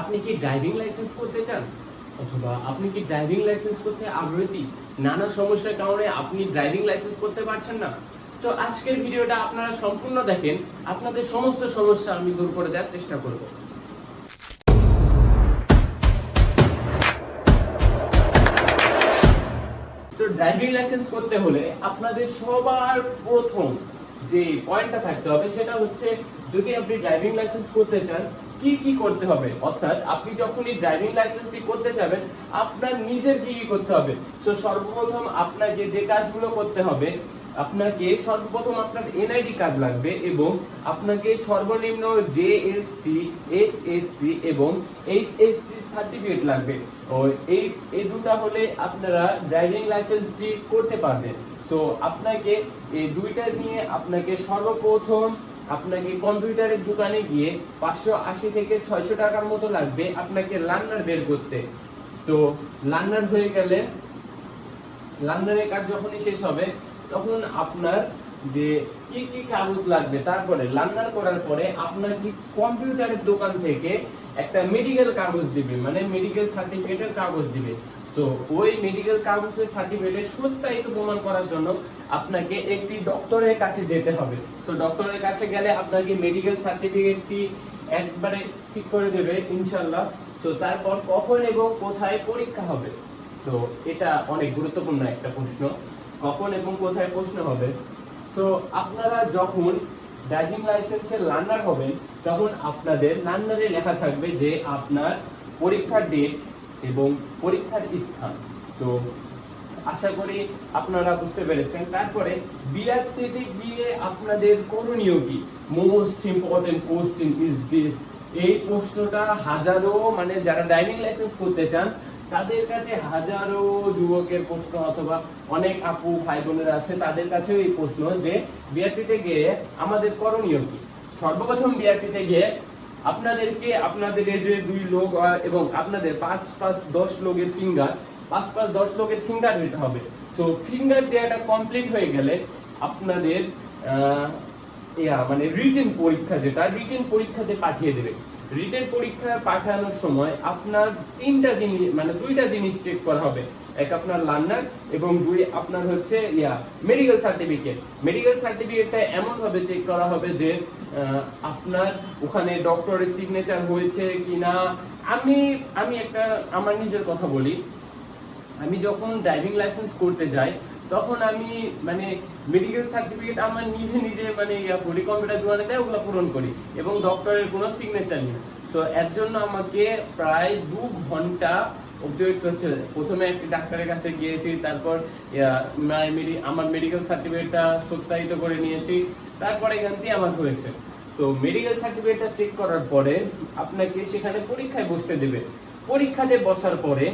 আপনি কি driving licence করতে চান? অথবা আপনি কি ড্রাইভিং লাইসেন্স করতে আগ্রহী? নানা সমস্যার কারণে আপনি ড্রাইভিং লাইসেন্স করতে পারছেন না? তো আজকের ভিডিওটা আপনারা সম্পূর্ণ দেখেন। আপনাদের সমস্ত সমস্যা আমি দূর করে দেওয়ার চেষ্টা করব। তো ড্রাইভিং লাইসেন্স করতে হলে আপনাদের সবার প্রথম যে পয়েন্টটা থাকতে হবে সেটা হচ্ছে, যদি আপনি ড্রাইভিং লাইসেন্স করতে চান কি কি করতে হবে? অর্থাৎ আপনি যখনই ড্রাইভিং লাইসেন্সটি করতে যাবেন, আপনার নিজের কি কি করতে হবে? তো সর্বপ্রথম আপনাকে যে কাজগুলো করতে হবে, আপনাকে সর্বপ্রথম আপনার এনআইডি কার্ড লাগবে এবং আপনাকে সর্বনিম্ন জেএসসি এসএসসি এবং এইচএসসি সার্টিফিকেট লাগবে। ও, এই এই দুটো হলে আপনারা ড্রাইভিং লাইসেন্সটি করতে পারবেন। তো আপনাকে এই দুইটা নিয়ে আপনাকে সর্বপ্রথম আপনাকে কম্পিউটারের দোকানে গিয়ে পাঁচশো আশি থেকে ছয়শো টাকার মতো লাগবে আপনাকে লার্নার বের করতে। তো লার্নার হয়ে গেলে, লার্নারের কাজ যখনই শেষ হবে, তখন আপনার যে কি কি কাগজ লাগবে, তারপরে লার্নার করার পরে আপনার কি কম্পিউটারের দোকান থেকে একটা মেডিকেল কাগজ দিবে মানে মেডিকেল সার্টিফিকেটের কাগজ দিবে। তো ওই মেডিকেল কাগজের সার্টিফিকেটের সত্যায়িত প্রমাণ করার জন্য আপনাকে একটি ডক্টরের কাছে যেতে হবে। তো ডক্টরের কাছে গেলে আপনাকে মেডিকেল সার্টিফিকেটটি একবারে ঠিক করে দেবে ইনশাল্লাহ তো তারপর কখন এবং কোথায় পরীক্ষা হবে? তো এটা অনেক গুরুত্বপূর্ণ একটা প্রশ্ন। কখন এবং কোথায় প্রশ্ন হবে? তো আপনারা যখন ড্রাইভিং লাইসেন্সের লার্নার হবেন, তখন আপনাদের লার্নারে লেখা থাকবে যে আপনার পরীক্ষার ডেট এবং পরীক্ষার স্থান। তো আশা করি আপনারা বুঝতে পেরেছেন। তারপরে বিআরটিতে গিয়ে আপনাদের করণীয় কি? Most important question is this এই প্রশ্নটা হাজারো মানে যারা ড্রাইভিং লাইসেন্স করতে চান, তাদের কাছে হাজারো যুবকের প্রশ্ন অথবা অনেক আপু, ভাই বোনেরা আছে, তাদের কাছেও এই প্রশ্ন যে বিআরটিতে গিয়ে আমাদের করণীয় কি? সর্বপ্রথম বিআরটিতে গিয়ে আপনাদেরকে আপনাদের এই যে দুই লোক এবং আপনাদের পাঁচ পাঁচ দশ লোকের ফিঙ্গার পাঁচ পাঁচ দশ লোকের ফিঙ্গার দিতে হবে। তো ফিঙ্গার দেওয়াটা কমপ্লিট হয়ে গেলে আপনাদের মানে রিটেন পরীক্ষা যেটা রিটেন পরীক্ষাতে পাঠিয়ে দেবে। রিটেন পরীক্ষা পাঠানোর সময় আপনার তিনটা জিনিস মানে দুইটা জিনিস চেক করা হবে। এক আপনার লার্নার এবং দুই আপনার হচ্ছে, ইয়া মেডিকেল সার্টিফিকেট মেডিকেল সার্টিফিকেটটা এমন ভাবে চেক করা হবে যে আপনার ওখানে ডক্টরের সিগনেচার হয়েছে কিনা। আমি আমি একটা, আমার নিজের কথা বলি। আমি যখন ড্রাইভিং লাইসেন্স করতে যাই, তখন আমি মানে মেডিকেল সার্টিফিকেট আমার নিজে নিজে মানে ইয়া করি কম্পিউটার দোকানে দেয়, ওগুলো পূরণ করি এবং ডক্টরের কোনো সিগনেচার নেই। সো এর জন্য আমাকে প্রায় দু ঘণ্টা অব্দি হচ্ছে প্রথমে একটি ডাক্তারের কাছে গিয়েছি তারপর আমার মেডিকেল সার্টিফিকেটটা সত্যায়িত করে নিয়েছি তারপরে এখান থেকে আমার হয়েছে। তো মেডিকেল সার্টিফিকেটটা চেক করার পরে আপনাকে সেখানে পরীক্ষায় বসতে দেবে। পরীক্ষাতে বসার পরে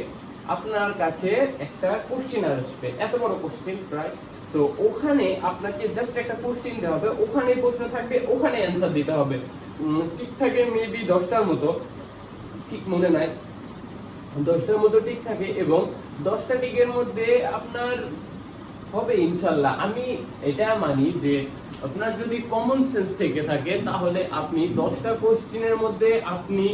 আপনার কাছে একটা কোশ্চেন আসবে। এত বড় কোশ্চেন প্রায় তো ওখানে আপনাকে জাস্ট একটা কোশ্চেন দেওয়া হবে ওখানে প্রশ্ন থাকবে ওখানে অ্যান্সার দিতে হবে। উম, ঠিক থাকে মেবি দশটার মতো ঠিক মনে নাই। দশটার মতো টিক থাকে এবং দশটা টিকের মধ্যে আপনার হবে ইনশাল্লাহ। আমি এটা মানি যে আপনার যদি কমন সেন্স থেকে থাকে, তাহলে আপনি দশটা কোশ্চিনের মধ্যে আপনি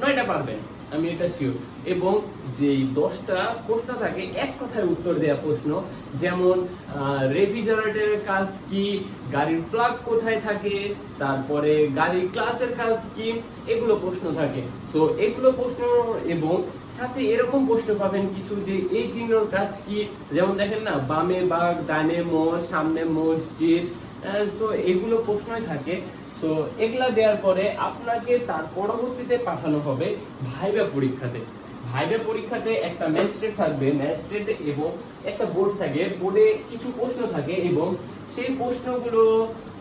নয়টা পারবেন। আমি এটা শিওর এবং যে দশটা প্রশ্ন থাকে, এক কথায় উত্তর দেওয়া প্রশ্ন, যেমন রেফ্রিজারেটরের কাজ কি, গাড়ির প্লাগ কোথায় থাকে, তারপরে গাড়ির ক্লাসের কাজ কি, এগুলো প্রশ্ন থাকে। তো এগুলো প্রশ্ন এবং সাথে এরকম প্রশ্ন পাবেন কিছু যে এই চিহ্নর কাজ কি, যেমন দেখেন না, বামে বাঘ, ডানে মোষ, সামনে মসজিদ সো এগুলো প্রশ্নই থাকে। সো এগুলা দেওয়ার পরে আপনাকে তার পরবর্তীতে পাঠানো হবে ভাইবা পরীক্ষাতে। ভাইবা পরীক্ষাতে একটা ম্যাজিস্ট্রেট থাকবে, ম্যাজিস্ট্রেট এবং একটা বোর্ড থাকে, বোর্ডে কিছু প্রশ্ন থাকে এবং সেই প্রশ্নগুলো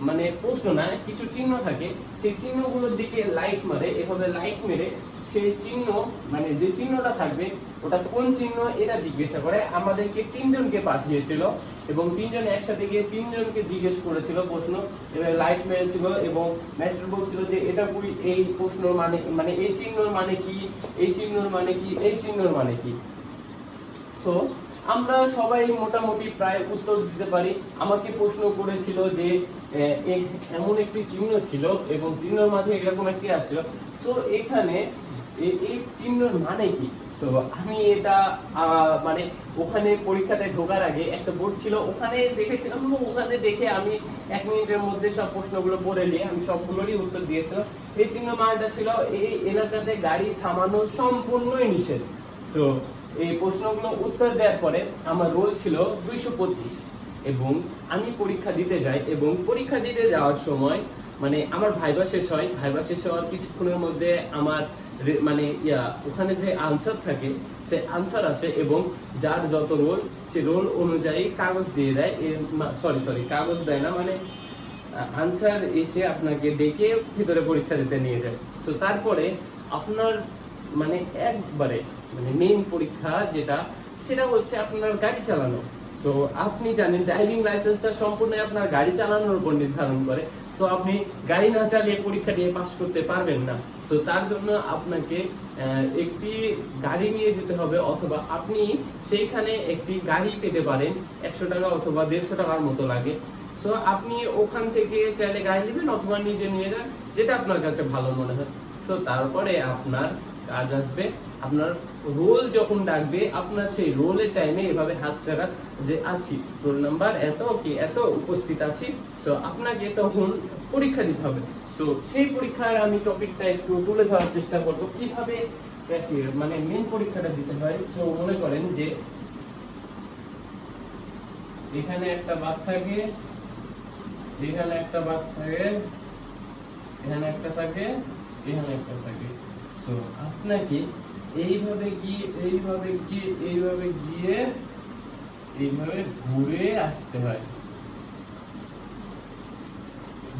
মানে প্রশ্ন না, কিছু চিহ্ন থাকে, সেই চিহ্নগুলোর দিকে লাইট মারে, এভাবে লাইট মেরে সেই চিহ্ন মানে যে চিহ্নটা থাকবে, ওটা কোন চিহ্ন, এটা জিজ্ঞাসা করে। আমাদেরকে তিনজনকে পাঠিয়েছিল এবং তিনজন একসাথে গিয়ে তিনজনকে জিজ্ঞেস করেছিল প্রশ্ন। এবার লাইট মেরেছিল এবং ম্যাস্টার বলছিল যে, এটা পুরি এই প্রশ্ন মানে মানে এই চিহ্নর মানে কি? এই চিহ্নর মানে কি? এই চিহ্নর মানে কি? সো আমরা সবাই মোটামুটি প্রায় উত্তর দিতে পারি। আমাকে প্রশ্ন করেছিল যে এমন একটি চিহ্ন ছিল এবং চিহ্নের মাঝে এরকম একটি আছিল সো এখানে এই- চিহ্নর মানে কি? তো আমি এটা মানে ওখানে পরীক্ষাতে ঢোকার আগে একটা বোর্ড ছিল, ওখানে দেখেছিলাম ওখানে দেখে আমি এক মিনিটের মধ্যে সব প্রশ্নগুলো পড়ে নিয়ে আমি সবগুলোরই উত্তর দিয়েছিলাম। এই চিহ্ন মানেটা ছিল, এই এলাকাতে গাড়ি থামানো সম্পূর্ণই নিষেধ। তো এই প্রশ্নগুলো উত্তর দেওয়ার পরে আমার রোল ছিল দুইশো পঁচিশ। এবং আমি পরীক্ষা দিতে যাই, এবং পরীক্ষা দিতে যাওয়ার সময় মানে আমার ভাইবা শেষ হয়, ভাইবা শেষ হওয়ার কিছুক্ষণের মধ্যে আমার মানে ইয়া, ওখানে যে আনসার থাকে, সে আনসার আসে এবং যার যত রোল সে রোল অনুযায়ী কাগজ দিয়ে দেয় সরি সরি কাগজ দেয় না মানে আনসার এসে আপনাকে ডেকে ভিতরে পরীক্ষা দিতে নিয়ে যায়। তো তারপরে আপনার মানে একবারে মানে মেইন পরীক্ষা যেটা, সেটা হচ্ছে আপনার গাড়ি চালানো। সো আপনি জানেন ড্রাইভিং লাইসেন্সটা সম্পূর্ণ আপনার গাড়ি চালানোর উপর নির্ধারণ করে। সো আপনি গাড়ি না চালিয়ে পরীক্ষা দিয়ে পাস করতে পারবেন না। সো তার জন্য আপনাকে একটি গাড়ি নিয়ে যেতে হবে, অথবা আপনি সেইখানে একটি গাড়ি পেতে পারেন, একশো টাকা অথবা দেড়শো টাকার মতো লাগে। সো আপনি ওখান থেকে চাইলে গাড়ি নেবেন, অথবা নিজে নিয়ে যান, যেটা আপনার কাছে ভালো মনে হয়। সো তারপরে আপনার কাজ আসবে, আপনার রোল যখন ডাকবে, আপনার সেই রোলের টাইমে এভাবে হাত ছাড়া যে আছি রোল নাম্বার এত কি এত উপস্থিত আছি সো আপনাকে তখন পরীক্ষা দিতে হবে। সো সেই পরীক্ষার আমি টপিকটা একটু তুলে ধরার চেষ্টা করব, কীভাবে মানে মেন পরীক্ষাটা দিতে হয়। সো মনে করেন যে এখানে একটা বাদ থাকে, এখানে একটা বাদ থাকে, এখানে একটা থাকে, এখানে একটা থাকে। সো আপনাকে এইভাবে গিয়ে এইভাবে গিয়ে এইভাবে গিয়ে এইভাবে ঘুরে আসতে হয়।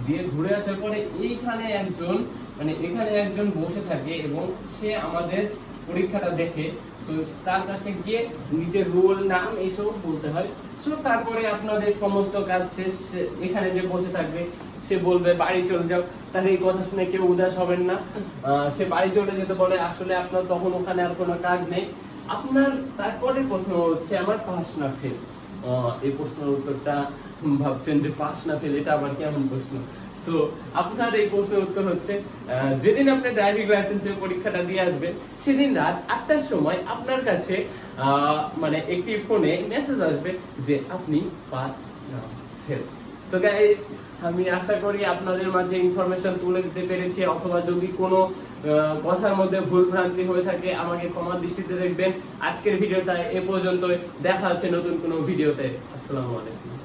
দিয়ে ঘুরে আসার পরে এইখানে একজন মানে এখানে একজন বসে থাকে এবং সে আমাদের পরীক্ষাটা দেখে। তো তার কাছে গিয়ে নিজের রোল, নাম এইসব বলতে হয়। সো তারপরে আপনাদের সমস্ত কাজ শেষ, এখানে যে বসে থাকবে সে বলবে, বাড়ি চলে যাও। তাহলে এই কথা শুনে কেউ উদাস হবেন না। সে বাড়ি চলে যেতে বলে, আসলে আপনার তখন ওখানে আর কোনো কাজ নেই। আপনার তারপরে প্রশ্ন হচ্ছে, আমার পাস না ফেল। এই প্রশ্নের উত্তরটা ভাবছেন যে পাস না ফেল, এটা আবার কেমন প্রশ্ন? তো আপনার এই প্রশ্নের উত্তর হচ্ছে যেদিন আপনি ড্রাইভিং লাইসেন্সের পরীক্ষাটা দিয়ে আসবেন, সেদিন রাত আটটার সময় আপনার কাছে মানে একটি ফোনে মেসেজ আসবে যে, আপনি পাস না ফেল। সো গাইজ আমি আশা করি আপনাদের মাঝে ইনফরমেশন তুলে দিতে পেরেছি, অথবা যদি কোনো কথার মধ্যে ভুল ভ্রান্তি হয়ে থাকে, আমাকে ক্ষমা দৃষ্টিতে দেখবেন। আজকের ভিডিওটা এ পর্যন্ত দেখা হচ্ছে নতুন কোনো ভিডিওতে। আসসালামু আলাইকুম।